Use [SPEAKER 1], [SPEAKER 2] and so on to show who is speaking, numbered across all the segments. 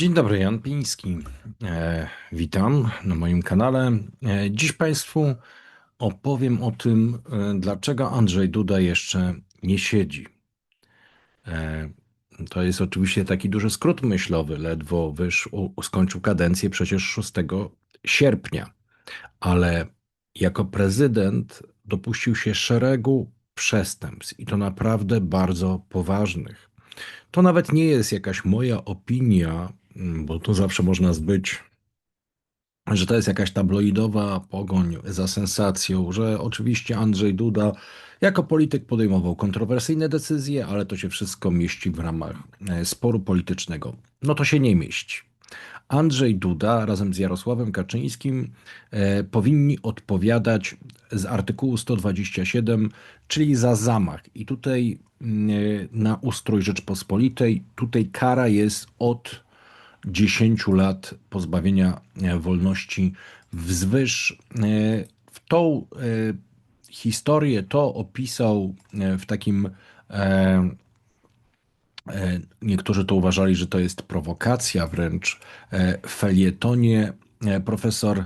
[SPEAKER 1] Dzień dobry, Jan Piński. E, witam na moim kanale. E, dziś Państwu opowiem o tym, e, dlaczego Andrzej Duda jeszcze nie siedzi. To jest oczywiście taki duży skrót myślowy, ledwo wyszł, skończył kadencję przecież 6 sierpnia, ale jako prezydent dopuścił się szeregu przestępstw i to naprawdę bardzo poważnych. To nawet nie jest jakaś moja opinia, bo to zawsze można zbyć, że to jest jakaś tabloidowa pogoń za sensacją, że oczywiście Andrzej Duda jako polityk podejmował kontrowersyjne decyzje, ale to się wszystko mieści w ramach e, sporu politycznego. No to się nie mieści. Andrzej Duda razem z Jarosławem Kaczyńskim e, powinni odpowiadać z artykułu 127, czyli za zamach. I tutaj mm, e, na ustrój Rzeczpospolitej, tutaj kara jest od 10 lat pozbawienia e, wolności wzwyż. W tą historię to opisał w takim E, niektórzy to uważali, że to jest prowokacja wręcz e, felietonie e, profesor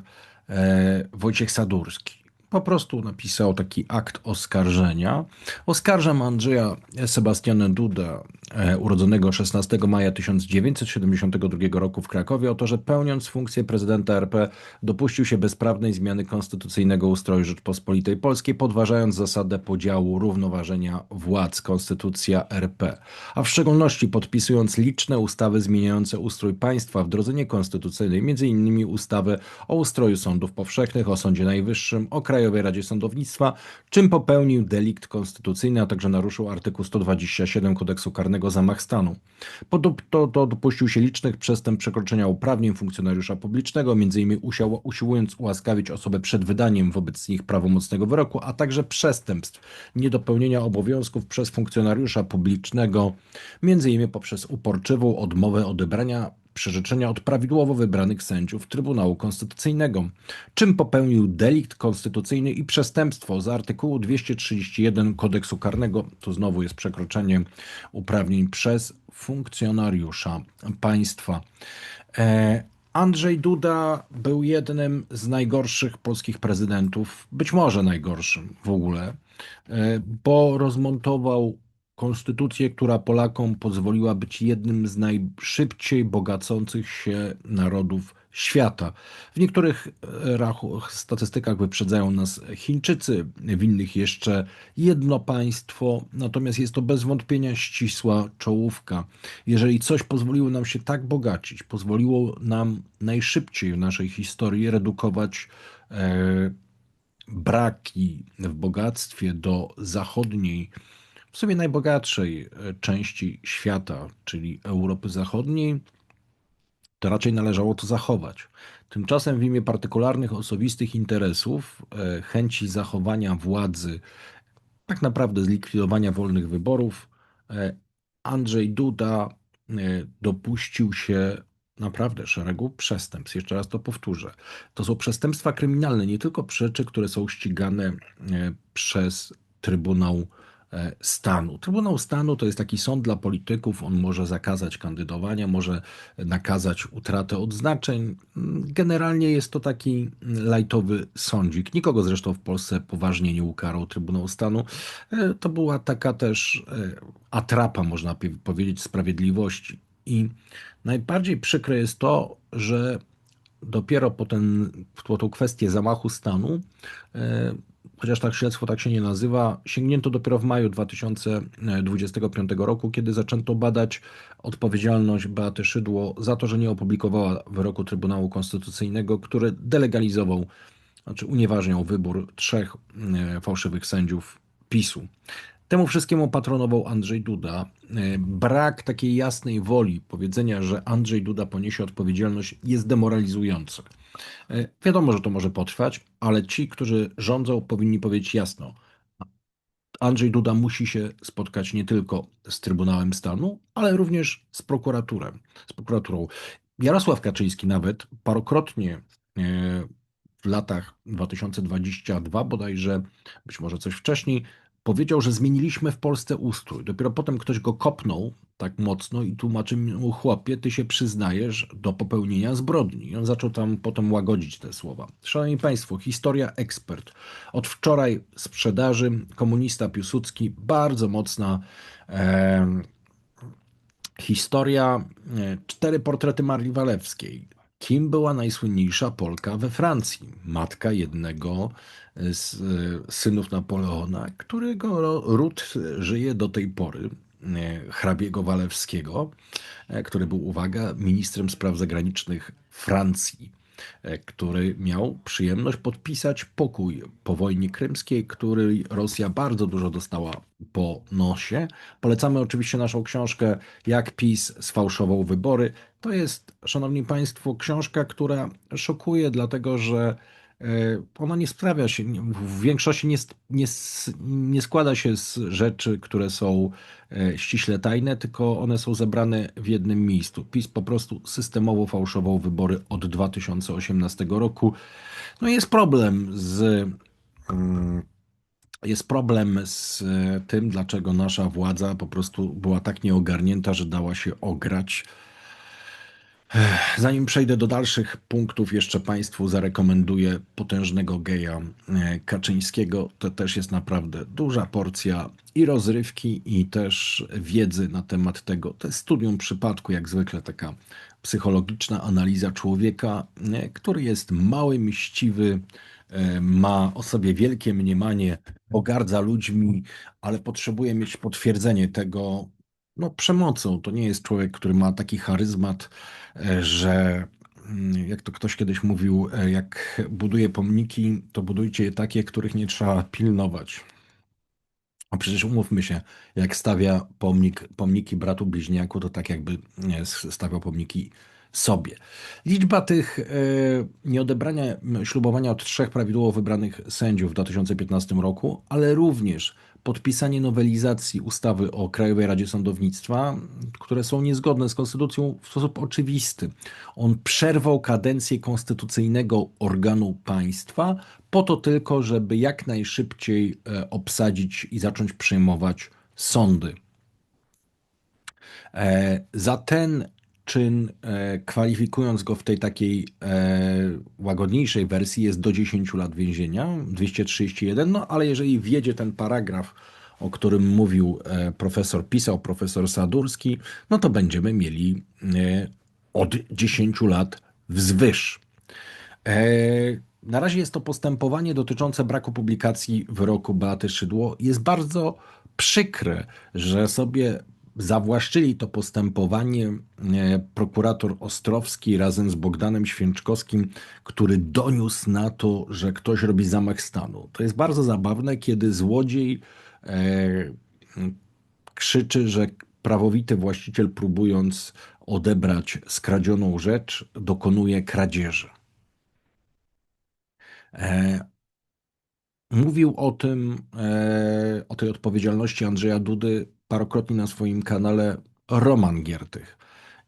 [SPEAKER 1] Wojciech Sadurski po prostu napisał taki akt oskarżenia. Oskarżam Andrzeja Sebastiana Duda, e, urodzonego 16 maja 1972 roku w Krakowie, o to, że pełniąc funkcję prezydenta RP dopuścił się bezprawnej zmiany konstytucyjnego ustroju Rzeczpospolitej Polskiej, podważając zasadę podziału równoważenia władz Konstytucja RP, a w szczególności podpisując liczne ustawy zmieniające ustrój państwa w drodze niekonstytucyjnej, m.in. ustawę o ustroju sądów powszechnych, o Sądzie Najwyższym, o Krajowej Radzie Sądownictwa, czym popełnił delikt konstytucyjny, a także naruszył artykuł 127 kodeksu karnego zamach stanu. Ponadto to dopuścił się licznych przestępstw przekroczenia uprawnień funkcjonariusza publicznego, m.in. usiłując ułaskawić osobę przed wydaniem wobec nich prawomocnego wyroku, a także przestępstw niedopełnienia obowiązków przez funkcjonariusza publicznego, m.in. poprzez uporczywą odmowę odebrania przyrzeczenia od prawidłowo wybranych sędziów Trybunału Konstytucyjnego, czym popełnił delikt konstytucyjny i przestępstwo z artykułu 231 kodeksu karnego. To znowu jest przekroczenie uprawnień przez funkcjonariusza państwa. E, Andrzej Duda był jednym z najgorszych polskich prezydentów, być może najgorszym w ogóle, e, bo rozmontował konstytucję, która Polakom pozwoliła być jednym z najszybciej bogacących się narodów świata. W niektórych e, statystykach wyprzedzają nas Chińczycy, w innych jeszcze jedno państwo, natomiast jest to bez wątpienia ścisła czołówka. Jeżeli coś pozwoliło nam się tak bogacić, pozwoliło nam najszybciej w naszej historii redukować e, braki w bogactwie do zachodniej w sumie najbogatszej e, części świata, czyli Europy Zachodniej, to raczej należało to zachować. Tymczasem w imię partykularnych, osobistych interesów, e, chęci zachowania władzy, tak naprawdę zlikwidowania wolnych wyborów, e, Andrzej Duda dopuścił się naprawdę szeregu przestępstw. Jeszcze raz to powtórzę. To są przestępstwa kryminalne, nie tylko rzeczy, które są ścigane przez Trybunał stanu. Trybunał Stanu to jest taki sąd dla polityków. On może zakazać kandydowania, może nakazać utratę odznaczeń. Generalnie jest to taki lajtowy sądzik. Nikogo zresztą w Polsce poważnie nie ukarał Trybunał Stanu. E, to była taka też e, atrapa, można powiedzieć, sprawiedliwości. I najbardziej przykre jest to, że dopiero po, ten, po tą kwestię zamachu stanu chociaż tak śledztwo tak się nie nazywa, sięgnięto dopiero w maju 2025 roku, kiedy zaczęto badać odpowiedzialność Beaty Szydło za to, że nie opublikowała wyroku Trybunału Konstytucyjnego, który delegalizował, znaczy unieważniał wybór trzech e, fałszywych sędziów PiSu. Temu wszystkiemu patronował Andrzej Duda. E, brak takiej jasnej woli powiedzenia, że Andrzej Duda poniesie odpowiedzialność, jest demoralizujący. E, wiadomo, że to może potrwać, ale ci, którzy rządzą, powinni powiedzieć jasno: Andrzej Duda musi się spotkać nie tylko z Trybunałem Stanu, ale również z. Z prokuraturą. Jarosław Kaczyński nawet parokrotnie e, w latach 2022 bodajże, być może coś wcześniej, powiedział, że zmieniliśmy w Polsce ustrój. Dopiero potem ktoś go kopnął tak mocno i tłumaczy mu, chłopie, ty się przyznajesz do popełnienia zbrodni. I on zaczął tam potem łagodzić te słowa. Szanowni Państwo, historia ekspert. Od wczoraj sprzedaży komunista Piłsudski, bardzo mocna e, historia, cztery portrety Marii Walewskiej. Kim była najsłynniejsza Polka we Francji? Matka jednego z e, synów Napoleona, którego ród żyje do tej pory, e, hrabiego Walewskiego, e, który był, uwaga, ministrem spraw zagranicznych Francji. E, który miał przyjemność podpisać pokój po wojnie krymskiej, który Rosja bardzo dużo dostała po nosie. Polecamy oczywiście naszą książkę Jak PiS sfałszował wybory. To jest, szanowni państwo, książka, która szokuje, dlatego że ona nie sprawia się, w większości nie, nie, nie składa się z rzeczy, które są e, ściśle tajne, tylko one są zebrane w jednym miejscu. PiS po prostu systemowo fałszował wybory od 2018 roku. No jest problem z. Mm, jest problem z tym, dlaczego nasza władza po prostu była tak nieogarnięta, że dała się ograć Zanim przejdę do dalszych punktów, jeszcze Państwu zarekomenduję potężnego geja e, Kaczyńskiego. To też jest naprawdę duża porcja i rozrywki, i też wiedzy na temat tego. To jest studium przypadku, jak zwykle taka psychologiczna analiza człowieka, e, który jest mały, mściwy, e, ma o sobie wielkie mniemanie, pogardza ludźmi, ale potrzebuje mieć potwierdzenie tego no, przemocą. To nie jest człowiek, który ma taki charyzmat, E, że mm, jak to ktoś kiedyś mówił, e, jak buduje pomniki, to budujcie je takie, których nie trzeba pilnować. A przecież umówmy się, jak stawia pomnik, pomniki bratu bliźniaku, to tak jakby stawiał pomniki sobie. Liczba tych e, nieodebrania ślubowania od trzech prawidłowo wybranych sędziów w 2015 roku, ale również podpisanie nowelizacji ustawy o Krajowej Radzie Sądownictwa, które są niezgodne z konstytucją w sposób oczywisty. On przerwał kadencję konstytucyjnego organu państwa po to tylko, żeby jak najszybciej e, obsadzić i zacząć przejmować sądy. E, za ten czyn, e, kwalifikując go w tej takiej łagodniejszej wersji, jest do 10 lat więzienia, 231, no ale jeżeli wjedzie ten paragraf, o którym mówił e, profesor, pisał profesor Sadurski, no to będziemy mieli e, od 10 lat wzwyż. E, na razie jest to postępowanie dotyczące braku publikacji wyroku Beaty Szydło. Jest bardzo przykre, że sobie zawłaszczyli to postępowanie prokurator Ostrowski razem z Bogdanem Święczkowskim, który doniósł na to, że ktoś robi zamach stanu. To jest bardzo zabawne, kiedy złodziej E, krzyczy, że prawowity właściciel, próbując odebrać skradzioną rzecz, dokonuje kradzieży. E, mówił o tym, e, o tej odpowiedzialności Andrzeja Dudy parokrotnie na swoim kanale Roman Giertych.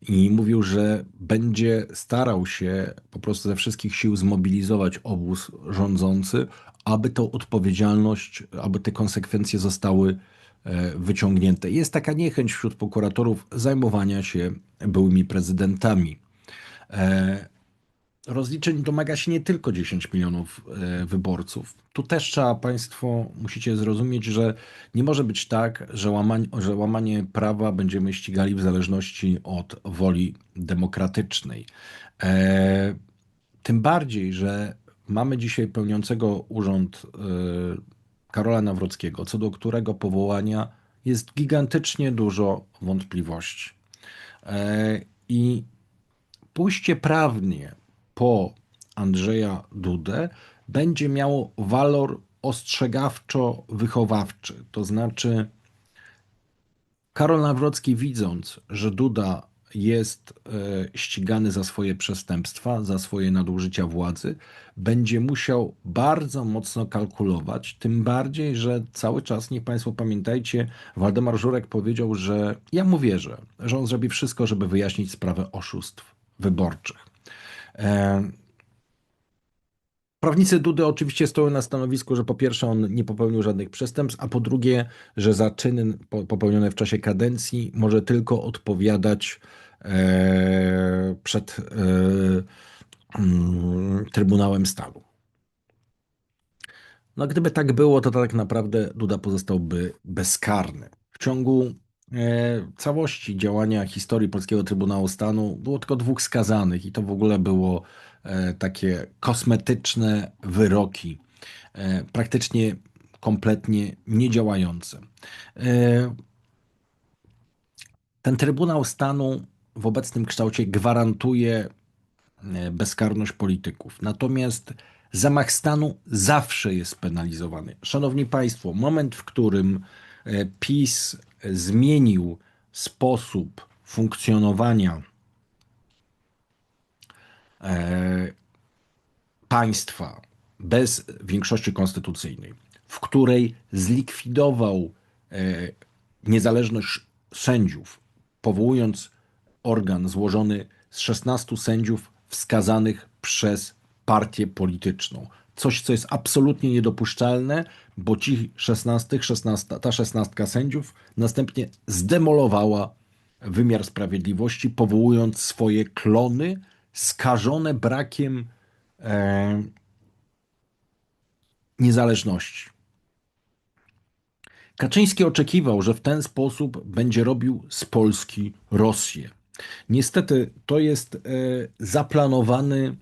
[SPEAKER 1] I mówił, że będzie starał się po prostu ze wszystkich sił zmobilizować obóz rządzący, aby tą odpowiedzialność, aby te konsekwencje zostały e, wyciągnięte. Jest taka niechęć wśród prokuratorów zajmowania się byłymi prezydentami. E, rozliczeń domaga się nie tylko 10 milionów e, wyborców. Tu też trzeba Państwo, musicie zrozumieć, że nie może być tak, że łamanie, że łamanie prawa będziemy ścigali w zależności od woli demokratycznej. Tym bardziej, że Mamy dzisiaj pełniącego urząd y, Karola Nawrockiego, co do którego powołania jest gigantycznie dużo wątpliwości. E, I pójście prawnie po Andrzeja Dudę będzie miało walor ostrzegawczo-wychowawczy. To znaczy, Karol Nawrocki, widząc, że Duda jest e, ścigany za swoje przestępstwa, za swoje nadużycia władzy, będzie musiał bardzo mocno kalkulować. Tym bardziej, że cały czas, niech Państwo pamiętajcie, Waldemar Żurek powiedział, że ja mu wierzę, że on zrobi wszystko, żeby wyjaśnić sprawę oszustw wyborczych. E, Prawnicy Dudy oczywiście stoją na stanowisku, że po pierwsze on nie popełnił żadnych przestępstw, a po drugie, że za czyny popełnione w czasie kadencji może tylko odpowiadać e, przed e, mm, Trybunałem Stanu. No gdyby tak było, to tak naprawdę Duda pozostałby bezkarny. W ciągu całości działania historii Polskiego Trybunału Stanu było tylko dwóch skazanych i to w ogóle było E, takie kosmetyczne wyroki, e, praktycznie kompletnie niedziałające. E, ten Trybunał Stanu w obecnym kształcie gwarantuje bezkarność polityków. Natomiast zamach stanu zawsze jest penalizowany. Szanowni Państwo, moment, w którym PiS zmienił sposób funkcjonowania E, państwa bez większości konstytucyjnej, w której zlikwidował e, niezależność sędziów, powołując organ złożony z 16 sędziów wskazanych przez partię polityczną. Coś, co jest absolutnie niedopuszczalne, bo ci 16, 16, ta 16 sędziów następnie zdemolowała wymiar sprawiedliwości, powołując swoje klony skażone brakiem e, niezależności. Kaczyński oczekiwał, że w ten sposób będzie robił z Polski Rosję. Niestety to jest e, zaplanowany,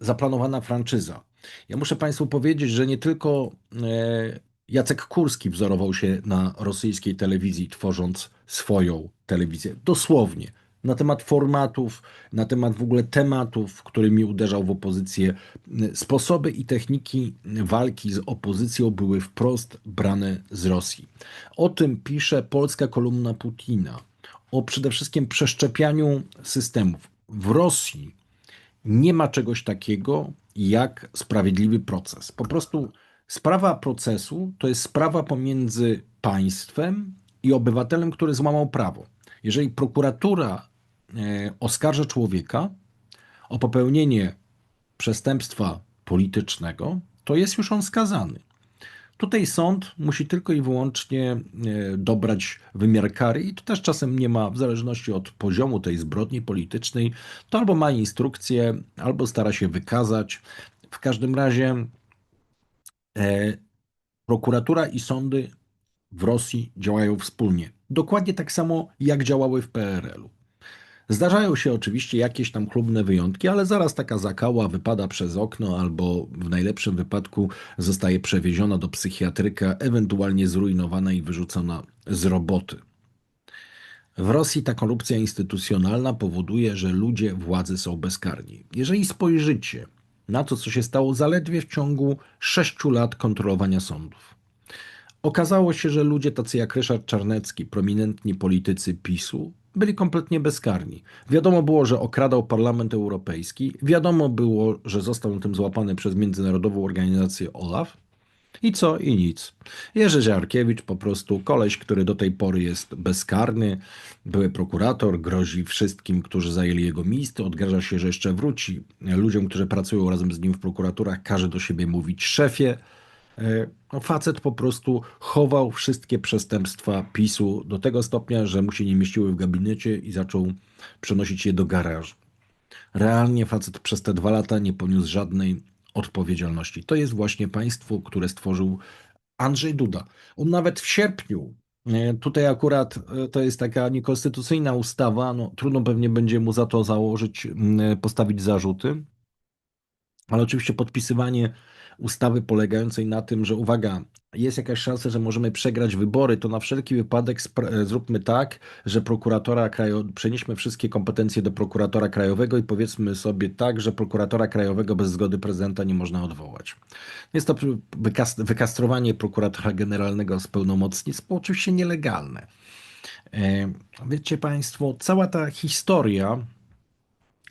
[SPEAKER 1] zaplanowana franczyza. Ja muszę Państwu powiedzieć, że nie tylko e, Jacek Kurski wzorował się na rosyjskiej telewizji, tworząc swoją telewizję. Dosłownie na temat formatów, na temat w ogóle tematów, którymi uderzał w opozycję. Sposoby i techniki walki z opozycją były wprost brane z Rosji. O tym pisze polska kolumna Putina. O przede wszystkim przeszczepianiu systemów. W Rosji nie ma czegoś takiego jak sprawiedliwy proces. Po prostu sprawa procesu to jest sprawa pomiędzy państwem i obywatelem, który złamał prawo. Jeżeli prokuratura E, oskarża człowieka o popełnienie przestępstwa politycznego, to jest już on skazany. Tutaj sąd musi tylko i wyłącznie e, dobrać wymiar kary, i to też czasem nie ma, w zależności od poziomu tej zbrodni politycznej, to albo ma instrukcję, albo stara się wykazać. W każdym razie e, prokuratura i sądy w Rosji działają wspólnie. Dokładnie tak samo, jak działały w PRL-u. Zdarzają się oczywiście jakieś tam chlubne wyjątki, ale zaraz taka zakała wypada przez okno albo w najlepszym wypadku zostaje przewieziona do psychiatryka, ewentualnie zrujnowana i wyrzucona z roboty. W Rosji ta korupcja instytucjonalna powoduje, że ludzie władzy są bezkarni. Jeżeli spojrzycie na to, co się stało zaledwie w ciągu sześciu lat kontrolowania sądów, okazało się, że ludzie tacy jak Ryszard Czarnecki, prominentni politycy PiSu, byli kompletnie bezkarni. Wiadomo było, że okradał Parlament Europejski, wiadomo było, że został na tym złapany przez międzynarodową organizację OLAF. I co? I nic. Jerzy Żarkiewicz po prostu koleś, który do tej pory jest bezkarny, były prokurator, grozi wszystkim, którzy zajęli jego miejsce, odgraża się, że jeszcze wróci. Ludziom, którzy pracują razem z nim w prokuraturach, każe do siebie mówić szefie. E, facet po prostu chował wszystkie przestępstwa PiSu do tego stopnia, że mu się nie mieściły w gabinecie i zaczął przenosić je do garażu. Realnie facet przez te dwa lata nie poniósł żadnej odpowiedzialności. To jest właśnie państwo, które stworzył Andrzej Duda. On nawet w sierpniu, e, tutaj akurat e, to jest taka niekonstytucyjna ustawa, no, trudno pewnie będzie mu za to założyć, postawić zarzuty, ale oczywiście podpisywanie ustawy polegającej na tym, że uwaga, jest jakaś szansa, że możemy przegrać wybory, to na wszelki wypadek e, zróbmy tak, że prokuratora krajowego, przenieśmy wszystkie kompetencje do prokuratora krajowego i powiedzmy sobie tak, że prokuratora krajowego bez zgody prezydenta nie można odwołać. Jest to wykastrowanie prokuratora generalnego z pełnomocnictwa, oczywiście nielegalne. E, wiecie Państwo, cała ta historia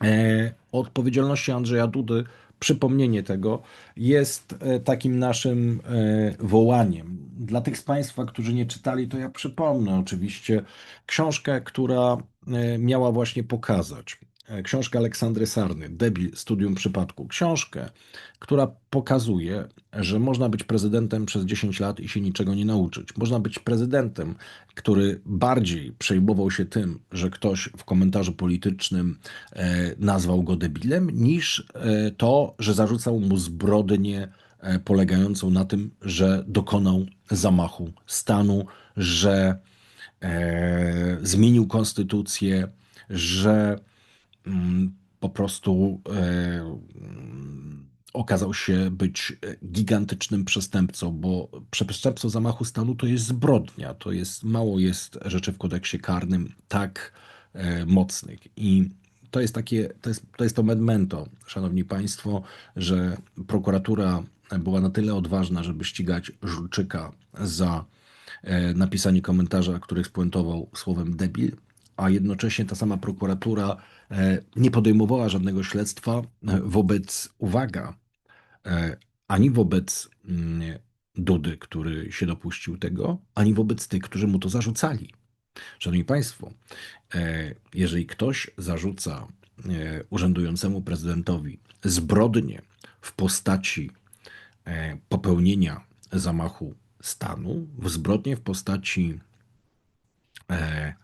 [SPEAKER 1] e, odpowiedzialności Andrzeja Dudy przypomnienie tego jest e, takim naszym e, wołaniem. Dla tych z Państwa, którzy nie czytali, to ja przypomnę oczywiście książkę, która e, miała właśnie pokazać, książkę Aleksandry Sarny, Debil, Studium Przypadku. Książkę, która pokazuje, że można być prezydentem przez 10 lat i się niczego nie nauczyć. Można być prezydentem, który bardziej przejmował się tym, że ktoś w komentarzu politycznym e, nazwał go debilem, niż e, to, że zarzucał mu zbrodnię polegającą na tym, że dokonał zamachu stanu, że e, zmienił konstytucję, że po prostu e, mm, okazał się być gigantycznym przestępcą, bo przestępstwo zamachu stanu to jest zbrodnia, to jest mało jest rzeczy w kodeksie karnym tak e, mocnych. I to jest takie, to jest to, jest to memento, szanowni państwo, że prokuratura była na tyle odważna, żeby ścigać Żulczyka za E, napisanie komentarza, który spuentował słowem debil, a jednocześnie ta sama prokuratura e, nie podejmowała żadnego śledztwa e, wobec, uwaga, ani wobec mm, Dudy, który się dopuścił tego, ani wobec tych, którzy mu to zarzucali. Szanowni Państwo, jeżeli ktoś zarzuca urzędującemu prezydentowi zbrodnie w postaci popełnienia zamachu stanu w zbrodnię w postaci, e,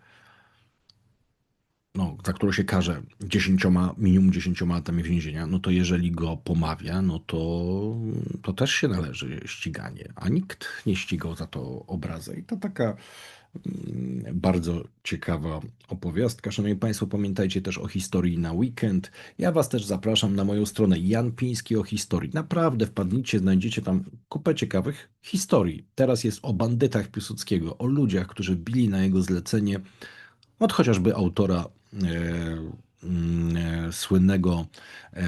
[SPEAKER 1] no, za którą się karze dziesięcioma, minimum dziesięcioma latami więzienia, no to jeżeli go pomawia, no to, to też się należy ściganie, a nikt nie ścigał za to obrazę. I to taka Mm, bardzo ciekawa opowiastka. Szanowni Państwo, pamiętajcie też o historii na weekend. Ja Was też zapraszam na moją stronę Jan Piński o historii. Naprawdę wpadnijcie, znajdziecie tam kupę ciekawych historii. Teraz jest o bandytach Piłsudskiego, o ludziach, którzy bili na jego zlecenie od chociażby autora słynnego e,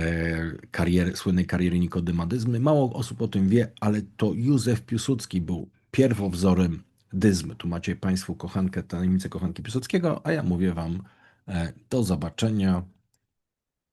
[SPEAKER 1] kariery, słynnej kariery Nikodemadyzmy. Mało osób o tym wie, ale to Józef Piłsudski był pierwowzorem dyzmy. Tu macie Państwo kochankę, tajemnicę kochanki Piłsudskiego, a ja mówię Wam e, do zobaczenia